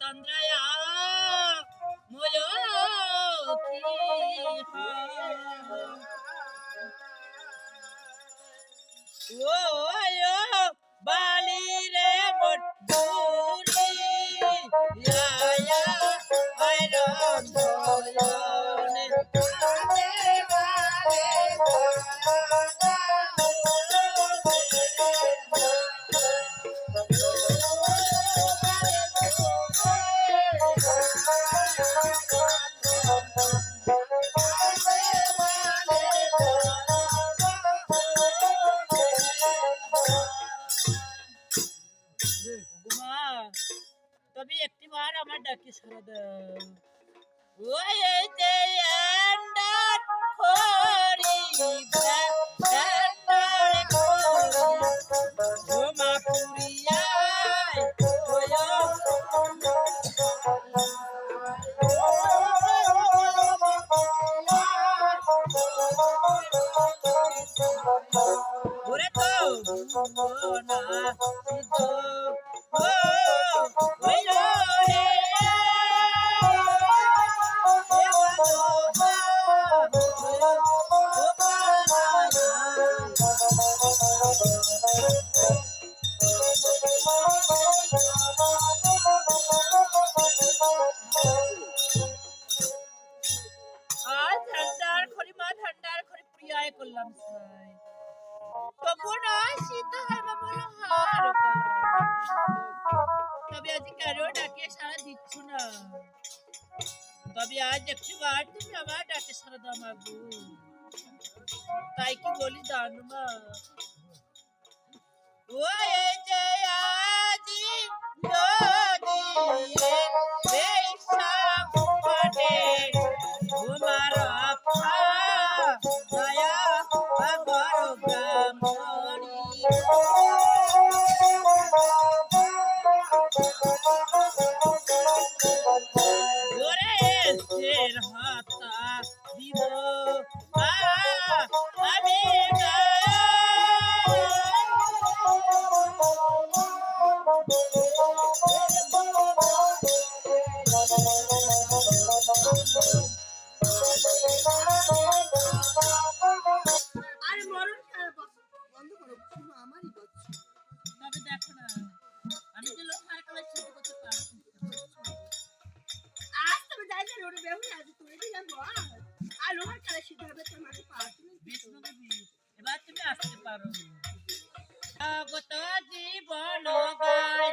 তন্দ্রায়া ময় ও আয়ো তবে একটি বার আমার ডাকে সারা দাও ওই এই যে এন্ডার খরি এন্ডার খরি ও মা পুরিয়ায় ওরে তো না তো প্রিয়ায় করলাম সাই তবু না হয় হার তবে আজ কেন ডাকে সারা দিচ্ছ না। তবে আজ একটি বার তুমি আমার ডাকে সারা দাও মাগু তাই কি বলি জানো মা ওরে বেহুন আজ তুই দিলাম আর লোহার কালে সিদ্ধ হবে তোমাকে পাওয়া তুমি এবার তুমি আসতে পারো। জগত জীবন গায়।